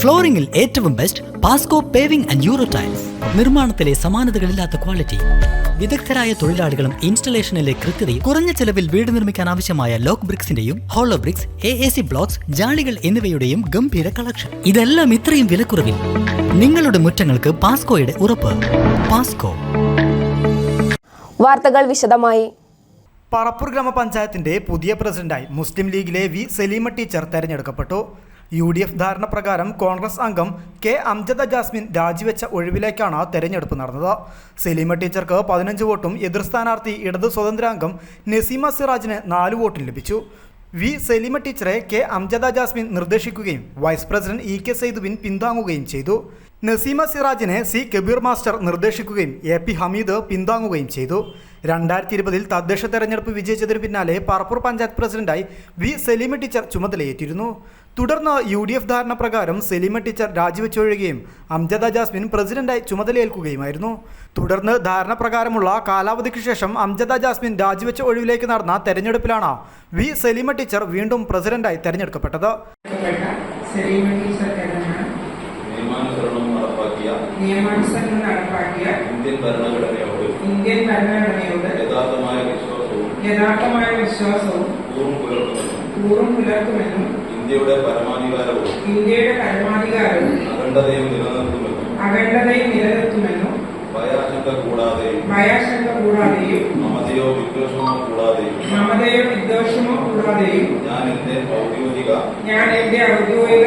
ഫ്ലോറിംഗിൽ ഏറ്റവും best Pasco paving and Euro tiles നിർമ്മാണത്തിലെ സമാനതകളില്ലാത്ത ക്വാളിറ്റി വിദഗ്ധരായ തൊഴിലാളികളും ഇൻസ്റ്റലേഷനിലെ കൃത്യതയും കുറഞ്ഞ ചെലവിൽ വീട് നിർമ്മിക്കാൻ ആവശ്യമായ lock ബ്രിക്സിന്റെയും hollow bricks A A C blocks ജാളികൾ എന്നിവയുടെയും ഗംഭീര കളക്ഷൻ ഇതെല്ലാം ഇത്രയും വിലക്കുറവിൽ. നിങ്ങളുടെ മുറ്റങ്ങൾക്ക് പാസ്കോയുടെ ഉറപ്പ്. പാസ്കോ വാർത്തകൾ വിശദമായി. പറപ്പൂർ ഗ്രാമപഞ്ചായത്തിന്റെ പുതിയ പ്രസിഡന്റായി മുസ്ലിം ലീഗിലെ വി സലീമ ടീച്ചർ തെരഞ്ഞെടുക്കപ്പെട്ടു. യു ഡി എഫ് ധാരണ പ്രകാരം കോൺഗ്രസ് അംഗം കെ അംജദ ജാസ്മിൻ രാജിവെച്ച ഒഴിവിലേക്കാണ് തെരഞ്ഞെടുപ്പ് നടന്നത്. സലീമ ടീച്ചർക്ക് പതിനഞ്ച് വോട്ടും എതിർ സ്ഥാനാർത്ഥി ഇടത് സ്വതന്ത്രാംഗം നസീമ സിറാജിന് നാല് വോട്ടും ലഭിച്ചു. വി സലീമ ടീച്ചറെ കെ അംജദ ജാസ്മിൻ നിർദ്ദേശിക്കുകയും vice president E K Saidubin പിന്താങ്ങുകയും ചെയ്തു. നസീമ സിറാജിനെ സി കബീർ മാസ്റ്റർ നിർദ്ദേശിക്കുകയും എ പി ഹമീദ് പിന്താങ്ങുകയും ചെയ്തു. രണ്ടായിരത്തി ഇരുപതിൽ തദ്ദേശ തെരഞ്ഞെടുപ്പ് വിജയിച്ചതിന് പിന്നാലെ പറപ്പൂർ പഞ്ചായത്ത് പ്രസിഡന്റായി വി സലീമ ടീച്ചർ ചുമതലയേറ്റിരുന്നു. തുടർന്ന് യു ഡി എഫ് ധാരണ പ്രകാരം സലീമ ടീച്ചർ രാജിവെച്ചൊഴിയുകയും അംജദ ജാസ്മിൻ പ്രസിഡന്റായി ചുമതലയേൽക്കുകയുമായിരുന്നു. തുടർന്ന് ധാരണ പ്രകാരമുള്ള കാലാവധിക്ക് ശേഷം അംജദ ജാസ്മിൻ രാജിവെച്ച ഒഴിവിലേക്ക് നടന്ന തെരഞ്ഞെടുപ്പിലാണ് വി സലീമ ടീച്ചർ വീണ്ടും പ്രസിഡന്റായി തെരഞ്ഞെടുക്കപ്പെട്ടത് ബന്ധപ്പെട്ട സലീമ ടീച്ചർ എന്ന നിയമാനുസരണം നടപ്പാക്കിയ നിയമാനുസരണം നടപ്പാക്കിയ ഇന്ത്യൻ ഭരണഘടനയോട് ഇന്ത്യൻ ഭരണഘടനയോട് യഥാർത്ഥമായ വിശ്വാസവും യഥാർത്ഥമായ വിശ്വാസവും പൂർവം പുലർത്തുമെന്നും പൂർവം പുലർത്തുമെന്നും ഇന്ത്യയുടെ പരമാധികാരവും ഇന്ത്യയുടെ പരമാധികാരവും അഖണ്ഡതയും നിലനിർത്തുമെന്നും അഖണ്ഡതയും നിലനിർത്തുമെന്നും ഭയാശങ്ക കൂടാതെയും ഭയാശങ്ക കൂടാതെയും മമതയോ വിദ്വേഷമോ കൂടാതെയും മമതയോ വിദ്വേഷമോ കൂടാതെയും ഞാൻ എന്റെ ഔദ്യോഗിക ഞാൻ എന്റെ ഔദ്യോഗിക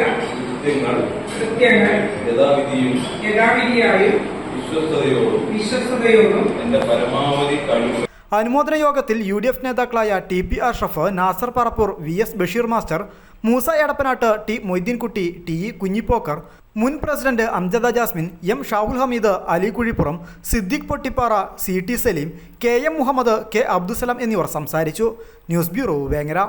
കൃത്യങ്ങൾ കൃത്യങ്ങൾ. യഥാവിധിയും യഥാവിധിയായും വിശ്വസ്തയോടും വിശ്വസ്തയോടും എന്റെ പരമാവധി കഴിവ്. അനുമോദന യോഗത്തിൽ യു ഡി എഫ് നേതാക്കളായ T P Ashraf Nasar Parappur V S Basheer master Moosa Edappanat T Moideenkutty T E Kunhippokker മുൻ president Amjada Jasmin M Shahul Hameed Ali Kuzhippuram Siddique Pottippara C T Saleem K M Muhammed K Abdussalam എന്നിവർ സംസാരിച്ചു. News bureau Vengara.